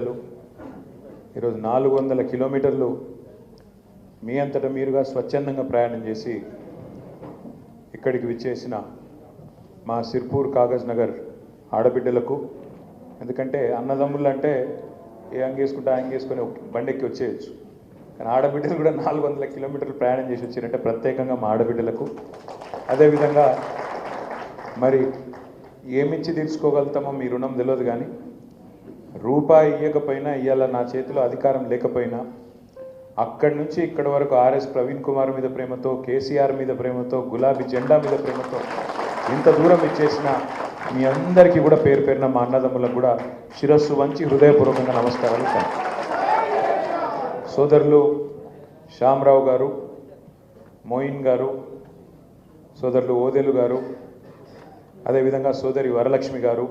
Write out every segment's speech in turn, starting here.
ఈరోజు నాలుగు వందల కిలోమీటర్లు మీ అంతటా మీరుగా స్వచ్ఛందంగా ప్రయాణం చేసి ఇక్కడికి విచ్చేసిన మా సిర్పూర్ కాగజ్ నగర్ ఆడబిడ్డలకు ఎందుకంటే అన్నదమ్ములు అంటే ఏ అంగేసుకుంటే ఆ అంగేసుకొని బండెక్కి వచ్చేయచ్చు. కానీ ఆడబిడ్డలు కూడా నాలుగు వందల కిలోమీటర్లు ప్రయాణం చేసి వచ్చారంటే ప్రత్యేకంగా మా ఆడబిడ్డలకు. అదేవిధంగా మరి ఏమిచ్చి తీర్చుకోగలుగుతామో మీ రుణం తెలియదు కానీ రూపాయి ఇవ్వకపోయినా ఇవాళ నా చేతిలో అధికారం లేకపోయినా అక్కడి నుంచి ఇక్కడి వరకు ఆర్ఎస్ ప్రవీణ్ కుమార్ మీద ప్రేమతో కేసీఆర్ మీద ప్రేమతో గులాబీ జెండా మీద ప్రేమతో ఇంత దూరం ఇచ్చేసిన మీ అందరికీ కూడా పేరు పేరున మా అన్నదమ్ములకు కూడా శిరస్సు వంచి హృదయపూర్వకంగా నమస్కారాలు సోదరులు శ్యామరావు గారు మోయిన్ గారు సోదరులు ఓదెలు గారు అదేవిధంగా సోదరి వరలక్ష్మి గారు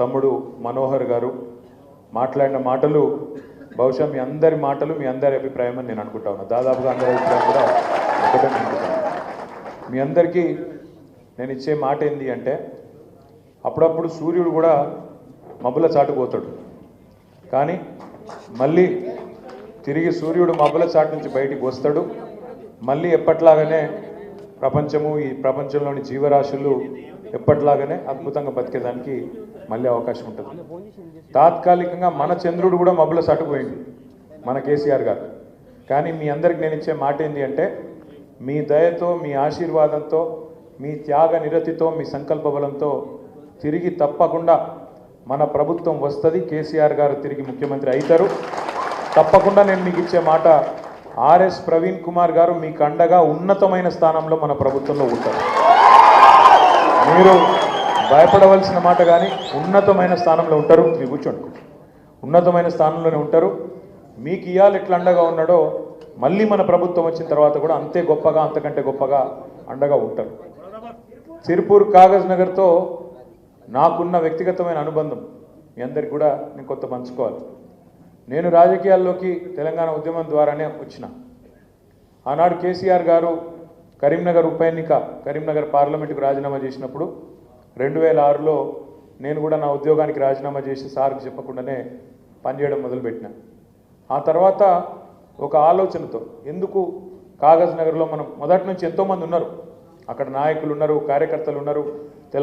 తమ్ముడు మనోహర్ గారు మాట్లాడిన మాటలు బహుశా మీ అందరి మాటలు మీ అందరి అభిప్రాయం అని నేను అనుకుంటా ఉన్నాను దాదాపుగా అందరి అభిప్రాయం కూడా ఒకటే అనుకుంటాను మీ అందరికీ నేను ఇచ్చే మాట ఏంటి అంటే అప్పుడప్పుడు సూర్యుడు కూడా మబ్బుల చాటుపోతాడు కానీ మళ్ళీ తిరిగి సూర్యుడు మబ్బుల చాటు నుంచి బయటికి వస్తాడు. మళ్ళీ ఎప్పట్లాగానే ప్రపంచము ఈ ప్రపంచంలోని జీవరాశులు ఎప్పట్లాగానే అద్భుతంగా బతికేదానికి మళ్ళీ అవకాశం ఉంటుంది. తాత్కాలికంగా మన చంద్రుడు కూడా మబ్బుల సటుపోయింది మన కేసీఆర్ గారు. కానీ మీ అందరికి నేను ఇచ్చే మాట ఏంటి అంటే మీ దయతో మీ ఆశీర్వాదంతో మీ త్యాగ నిరతితో మీ సంకల్ప బలంతో తిరిగి తప్పకుండా మన ప్రభుత్వం వస్తుంది కేసీఆర్ గారు తిరిగి ముఖ్యమంత్రి అవుతారు తప్పకుండా నేను మీకు ఇచ్చే మాట ఆర్ఎస్ ప్రవీణ్ కుమార్ గారు మీకు అండగా ఉన్నతమైన స్థానంలో మన ప్రభుత్వంలో ఉంటారు. మీరు భయపడవలసిన మాట కానీ ఉన్నతమైన స్థానంలో ఉంటారు మీరు కూర్చోండి. ఉన్నతమైన స్థానంలోనే ఉంటారు. మీకు ఇవాళ ఎట్లా అండగా ఉన్నాడో మళ్ళీ మన ప్రభుత్వం వచ్చిన తర్వాత కూడా అంతే గొప్పగా అంతకంటే గొప్పగా అండగా ఉంటారు. సిరిపూర్ కాగజ్ నగర్తో నాకున్న వ్యక్తిగతమైన అనుబంధం మీ అందరికి కూడా నేను కొత్త పంచుకోవాలి. నేను రాజకీయాల్లోకి తెలంగాణ ఉద్యమం ద్వారానే వచ్చిన. ఆనాడు కేసీఆర్ గారు కరీంనగర్ ఉప ఎన్నిక కరీంనగర్ పార్లమెంటుకు రాజీనామా చేసినప్పుడు రెండు వేల ఆరులో నేను కూడా నా ఉద్యోగానికి రాజీనామా చేసి సార్కి చెప్పకుండానే పనిచేయడం మొదలుపెట్టిన. ఆ తర్వాత ఒక ఆలోచనతో ఎందుకు కాగజ్ నగర్లో మనం మొదటి నుంచి ఎంతోమంది ఉన్నారు. అక్కడ నాయకులు ఉన్నారు కార్యకర్తలు ఉన్నారు